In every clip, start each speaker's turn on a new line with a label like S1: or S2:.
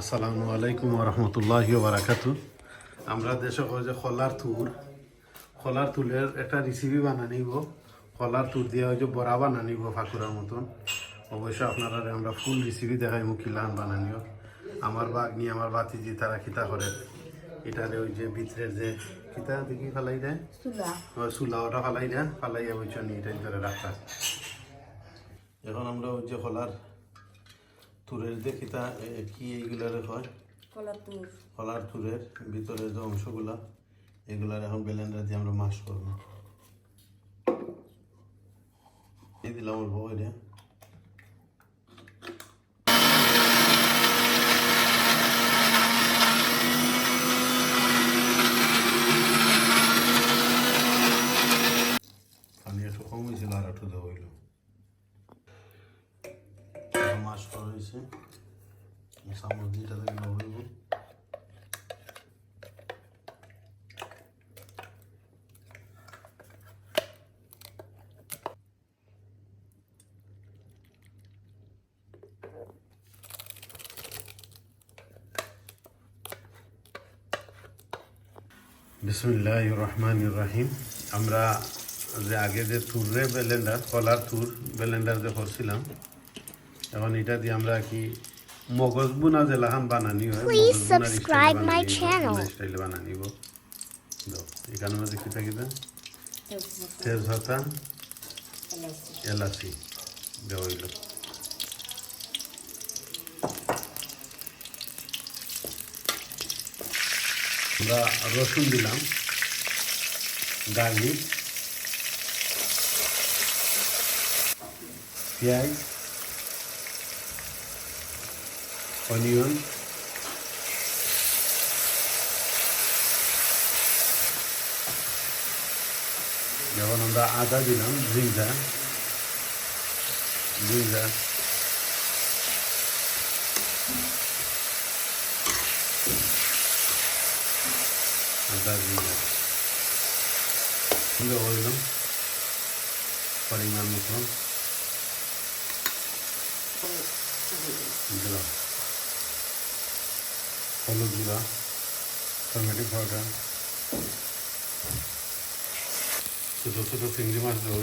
S1: আসসালামু আলাইকুম রহমতুল্লাহ বারাকাতু আমরা দেশে কই যে খলার তুর খলার তুলের একটা রেসিপি বানানিব খলার তুর দিয়ে ওই যে বড়া বানানিব ফাকুরার মতন। অবশ্যই আপনারা আমরা ফুল রেসিপি দেখাই মুখিলান বানানিও আমার বাগনি আমার বাতিজি তারা খিতা করে। এটারে ওই যে ভিতরের যে খিতা দেখি ফালাই দেয়? ওই চুলা ওটা ফালাই দেয়। ফালাইয়া ওই জন্য এটা ভিতরে রাখা। এখন আমরা ওই যে খলার তুরের দেখি তা কি এইগুলার হয়?
S2: কলাতুর
S1: কলার তুরের ভিতরে যে অংশগুলা এগুলার এখন ব্লেন্ডার দিয়ে আমরা মাস করব। এই দিলাম অল্প করে পানি একটু কম হয়েছিল আর একটু দেওয়া হইল মাছ করা হয়েছে চামচ দুইটা থেকে হইব বিসমুল্লাহ রহমান রাহিম আমরা যে আগে যে তুরে ব্লেন্ডার কলার তুর ব্লেন্ডার যে করছিলাম এখন এটা দিয়ে আমরা কি মগজ বুনা যে লাহান বানানি হয় স্টাইলে বানানিব, এখানে মধ্যে কি থাকি তেজপাতা। এলাচি। দেওয়া আমরা রসুন দিলাম গার্লিক পেঁয়াজ অনিয়ন যেমন আমরা আদা দিলাম জিঞ্জার জিঞ্জার সুন্দর হইলাম পরিমাণ মতো দিলাম হলুদ গুঁড়া টমেটো পাউডার ছোটো ছোটো চিংড়ি মাছ দেওয়া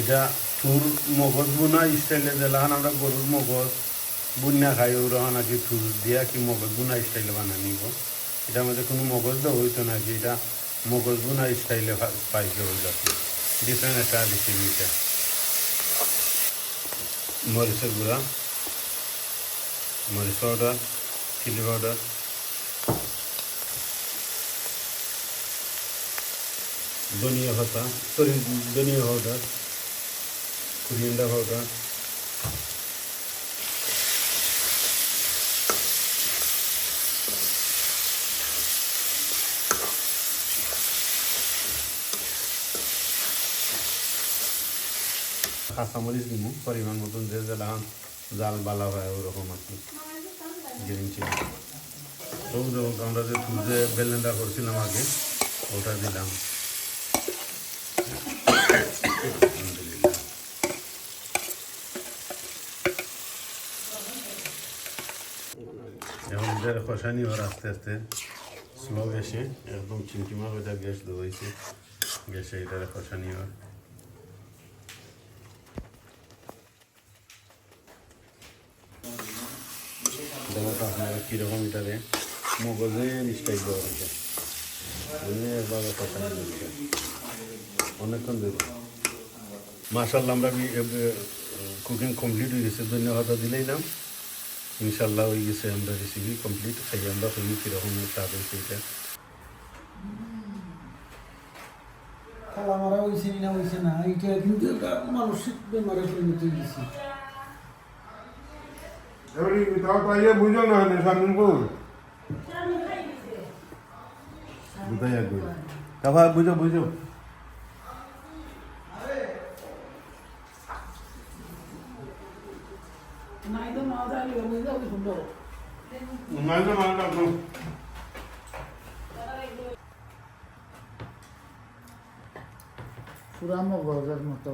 S1: এটা থুর মগজ বুনা স্টাইলে যেলাহান আমরা গরুর মগজ বুনিয়া খাই ওরকম নাকি থুর দিয়া কি মগজ বুনা স্টাইলে বানাই নিব এটার মধ্যে কোনো মগজ দেওয়া হইতো নাকি এটা মগজ বুনা স্টাইলে পাইছে হয়ে যাচ্ছে ডিফারেন্ট একটা রেসিপি এটা মরিচের গুঁড়া, মরিচ পাউডার, চিলি পাউডার। ধনিয়া পাতা, সরি, ধনিয়া পাউডার। কুরিয়েন্ডা পাউডার কাঁচামরিচ দিব পরিমাণ মতন যে যেটা জাল বালা হয় ওরকম আর কি। Green chilli. যেমন আমরা যে তুলতে বেলেন্ডা করছিলাম আগে, ওটা দিলাম। এদের খসানি হওয়ার আস্তে আস্তে স্লো গ্যাসে একদম চিমচিমা হয়ে গ্যাস দেওয়াইছে গ্যাসে এটার খসানি হওয়ার দেখো আপনারা কীরকম এটারে মগজে দেওয়া হয়েছে অনেকক্ষণ মাশাল্লাহ আমরা কুকিং কমপ্লিট হয়ে গেছে ধন্যবাদ দিলেই নাম ইনশাল্লাহ হয়ে গেছে আমরা রেসিপি কমপ্লিট খাই আমরা হই কীরকম স্বাদ হয়েছে এটা।
S3: খালা মারা হয়েছে না হয়েছে না এটা কিন্তু মানসিক বেমারে পরিণত হয়েছে।
S4: তাও পাইয়ে বুঝো না সামনে বল
S1: বুঝাই বুঝো বুঝো মাঝে মাঝে ডাকবো
S2: পুরানো গজের মতো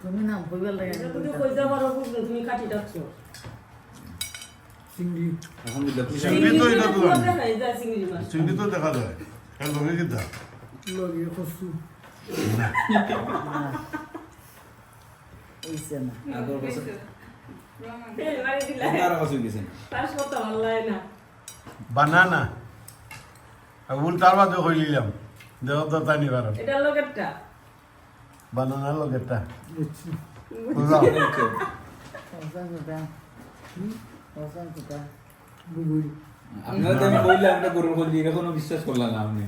S2: তুমি নাম কইবার লাগে না
S5: তুমি তুমি কাটি ডাকছো
S3: চিংড়ি
S1: চিংড়ি তো দেখা যায় এর লগে কি দা
S3: লগে
S2: হইছে না।
S5: লাগে না।
S1: বানানা। আবুল বাদে কই দেহ তো তাই নিবার বানানার লগেরটা।
S3: বুঝছি।
S1: বুঝলাম
S2: অসান কোথা অসান কোথা
S3: বুবুই।
S6: আপনারা তো আমি বললাম এটা গরুর খোঁজ দিয়ে এখনও বিশ্বাস করলাম না আপনি।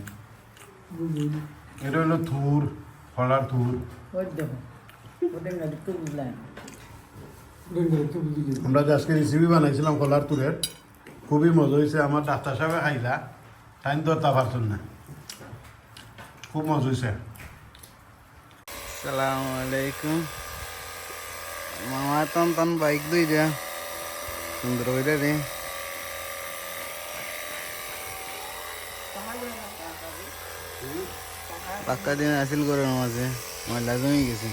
S1: এটা হলো থুর ফলার থুর।
S2: দেখো।
S1: আমরা যে আজকে রেসিপি বানাইছিলাম কলার তুরের খুবই মজা হয়েছে আমার ডাক্তার সাহেবে খাইলা টাইম তো তা পারছেন না। খুব মজা হয়েছে
S7: সালাম আলাইকুম। মামা তন তন বাইক দুই যা। সুন্দর করে রে। পাক্কা দিন আসিল করে মাঝে। ময়লা জমি গেছে।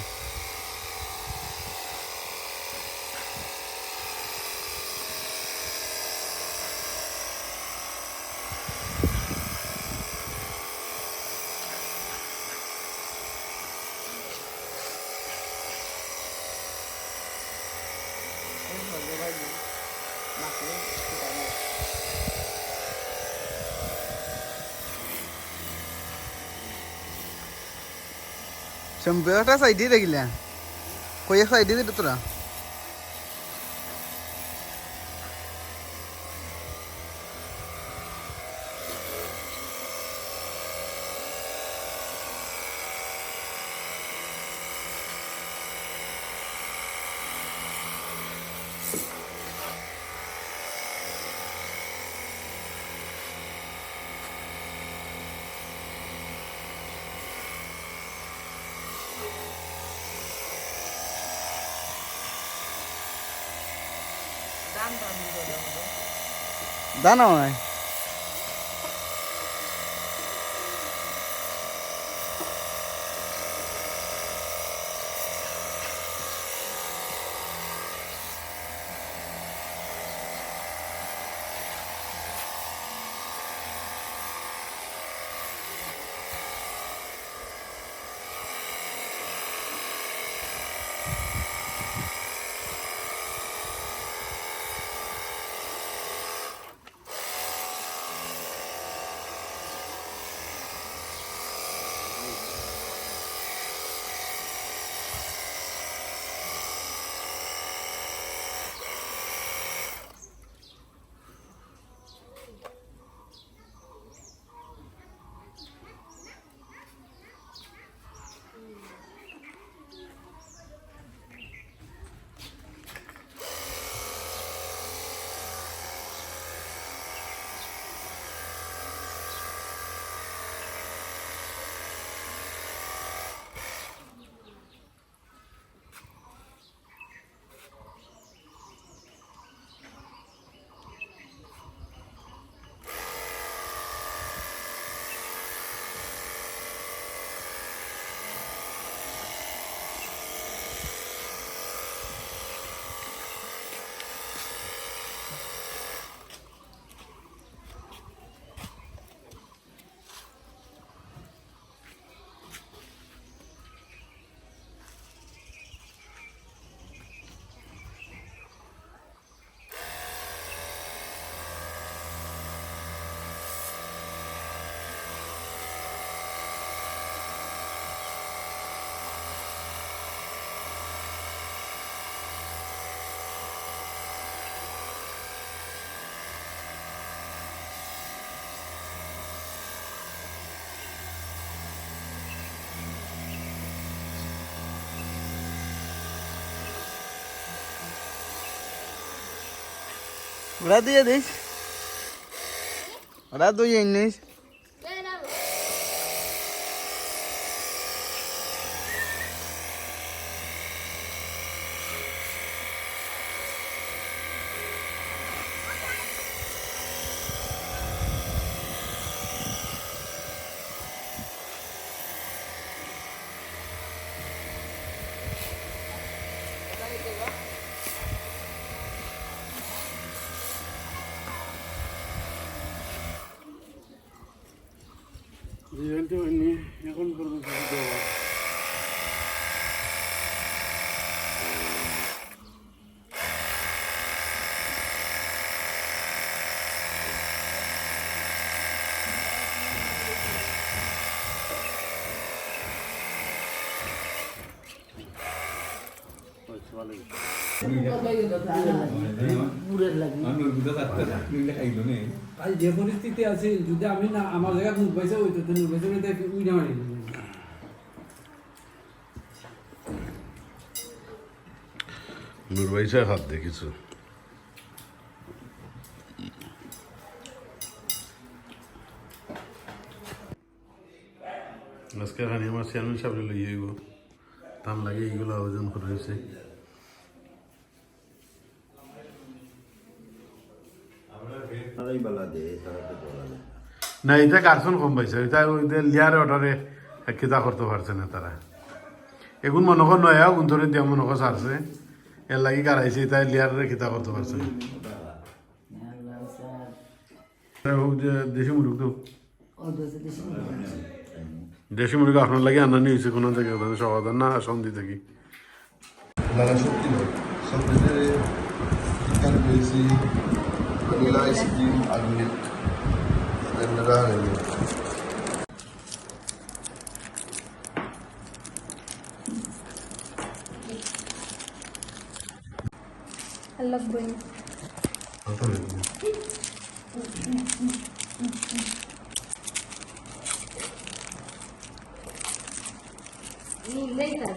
S7: शंभर सायडी रे कोई खंय दी दिली तुला তোরা দানা হয় ওরা দিয়ে দিস ওরা দুই নিস
S1: রেজাল্ট হয়নি এখন পর্যন্ত দেওয়া
S2: মুড়ের লাগে
S6: আমি বুঝতে পারতাম না খাইলো নে
S8: আজ যে পরিস্থিতি আছে, যদি আমি না আমার জায়গায় নুন পয়সা হইতো তো পয়সা হইতে উইনা মারি
S1: হাত দেখিছো। আজকে খানি আমার চেয়ারম্যান সাহেব লই আইব। তার লাগে এইগুলো আয়োজন করা হয়েছে। না এটা কারসন কম পাইছে। এটা ওই লিয়ার অর্ডারে কিতা করতে পারছে না তারা এগুন মনে কর নয়া দিয়া মনে কর সারছে এর লাগি কারাইছে এটা লিয়ারে কিতা করতে পারছে না দেশি মুরগ তো
S2: দেশে
S1: মুরগ আপনার লাগে হয়েছে কোনো থেকে। সমাধান না সন্ধি থেকে
S4: vanilla ice cream and milk. Renderer and milk.
S9: I love
S4: going. Later,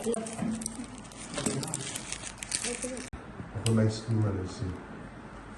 S4: ice cream
S9: and ice cream.